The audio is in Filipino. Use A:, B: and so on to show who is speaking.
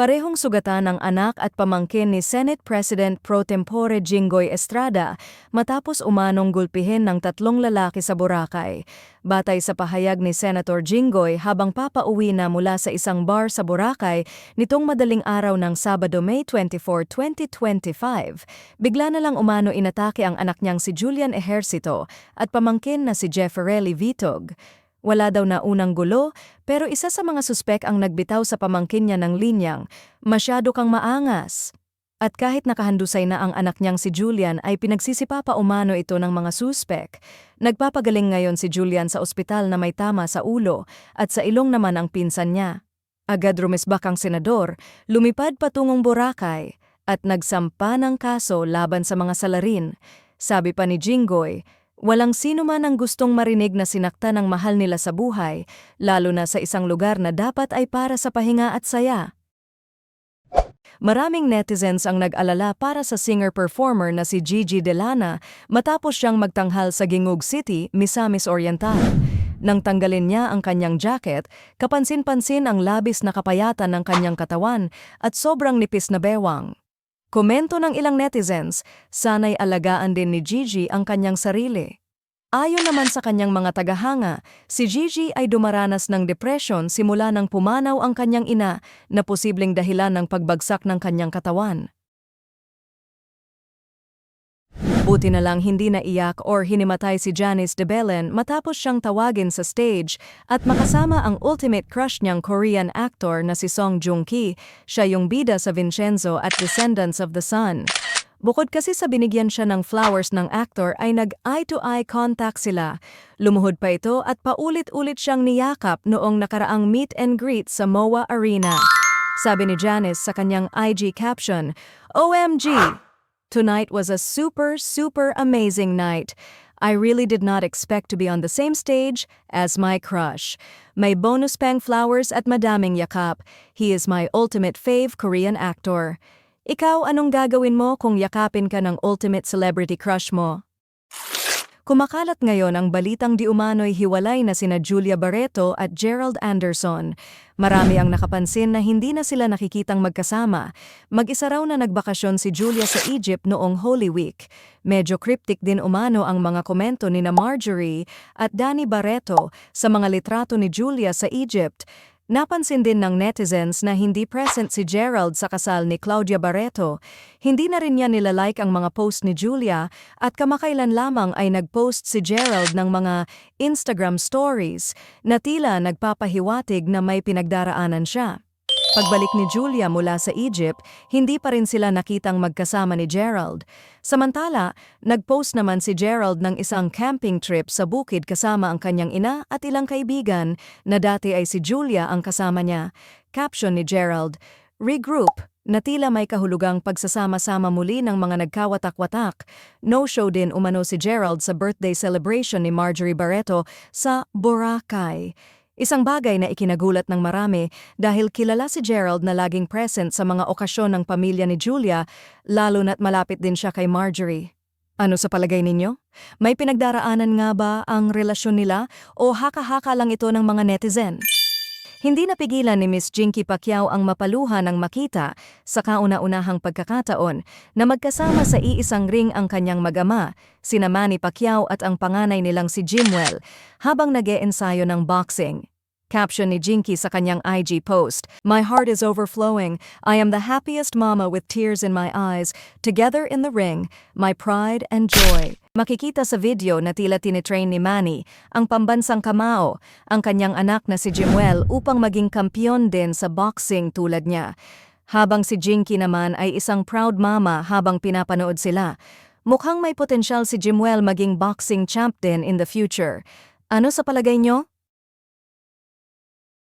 A: Parehong sugatan ang anak at pamangkin ni Senate President pro tempore Jinggoy Estrada matapos umanong gulpihin ng tatlong lalaki sa Boracay. Batay sa pahayag ni Senator Jinggoy habang papauwi na mula sa isang bar sa Boracay nitong madaling araw ng Sabado May 24, 2025, bigla na lang umano inatake ang anak niyang si Julian Ejercito at pamangkin na si Jefferelli Vitog. Wala daw na unang gulo, pero isa sa mga suspek ang nagbitaw sa pamangkin niya ng linyang, masyado kang maangas. At kahit nakahandusay na ang anak niyang si Julian ay pinagsisipapa umano ito ng mga suspek. Nagpapagaling ngayon si Julian sa ospital na may tama sa ulo at sa ilong naman ang pinsan niya. Agad rumisbak ang senador, lumipad patungong Boracay at nagsampa ng kaso laban sa mga salarin. Sabi pa ni Jinggoy, Walang sino man ang gustong marinig na sinakta ng mahal nila sa buhay, lalo na sa isang lugar na dapat ay para sa pahinga at saya. Maraming netizens ang nag-alala para sa singer-performer na si Gigi Delana matapos siyang magtanghal sa Gingug City, Misamis Oriental. Nang tanggalin niya ang kanyang jacket, kapansin-pansin ang labis na kapayatan ng kanyang katawan at sobrang nipis na bewang. Komento ng ilang netizens, sana'y alagaan din ni Gigi ang kanyang sarili. Ayon naman sa kanyang mga tagahanga, si Gigi ay dumaranas ng depression simula nang pumanaw ang kanyang ina na posibleng dahilan ng pagbagsak ng kanyang katawan. Buti na lang hindi naiyak or hinimatay si Janice de Belen matapos siyang tawagin sa stage at makasama ang ultimate crush niyang Korean actor na si Song Joong Ki, siya yung bida sa Vincenzo at Descendants of the Sun. Bukod kasi sa binigyan siya ng flowers ng actor ay nag-eye-to-eye contact sila. Lumuhod pa ito at paulit-ulit siyang niyakap noong nakaraang meet and greet sa MOA Arena. Sabi ni Janice sa kanyang IG caption, OMG! Tonight was a super, super amazing night. I really did not expect to be on the same stage as my crush. May bonus pang flowers at madaming yakap. He is my ultimate fave Korean actor. Ikaw, anong gagawin mo kung yakapin ka ng ultimate celebrity crush mo? Kumakalat ngayon ang balitang di umano'y hiwalay na sina Julia Barreto at Gerald Anderson. Marami ang nakapansin na hindi na sila nakikitang magkasama. Mag-isa raw na nagbakasyon si Julia sa Egypt noong Holy Week. Medyo cryptic din umano ang mga komento ni na Marjorie at Danny Barreto sa mga litrato ni Julia sa Egypt. Napansin din ng netizens na hindi present si Gerald sa kasal ni Claudia Barreto. Hindi na rin niya nilalike ang mga post ni Julia at kamakailan lamang ay nagpost si Gerald ng mga Instagram stories na tila nagpapahiwatig na may pinagdaraanan siya. Pagbalik ni Julia mula sa Egypt, hindi pa rin sila nakitang magkasama ni Gerald. Samantala, nagpost naman si Gerald ng isang camping trip sa bukid kasama ang kanyang ina at ilang kaibigan na dati ay si Julia ang kasama niya. Caption ni Gerald, Regroup, na tila may kahulugang pagsasama-sama muli ng mga nagkawatak-watak. No-show din umano si Gerald sa birthday celebration ni Marjorie Barreto sa Boracay. Isang bagay na ikinagulat ng marami dahil kilala si Gerald na laging present sa mga okasyon ng pamilya ni Julia, lalo na't malapit din siya kay Marjorie. Ano sa palagay ninyo? May pinagdaraanan nga ba ang relasyon nila o haka-haka lang ito ng mga netizen? Hindi napigilan ni Miss Jinky Pacquiao ang mapaluha ng makita sa kauna-unahang pagkakataon na magkasama sa iisang ring ang kanyang mag-ama, sina Manny Pacquiao at ang panganay nilang si Jimwell, habang nag ensayo ng boxing. Caption ni Jinky sa kanyang IG post, My heart is overflowing. I am the happiest mama with tears in my eyes. Together in the ring, my pride and joy. Makikita sa video na tila tinitrain ni Manny ang pambansang kamao, ang kanyang anak na si Jimwell upang maging kampiyon din sa boxing tulad niya. Habang si Jinky naman ay isang proud mama habang pinapanood sila. Mukhang may potensyal si Jimwell maging boxing champ din in the future. Ano sa palagay nyo?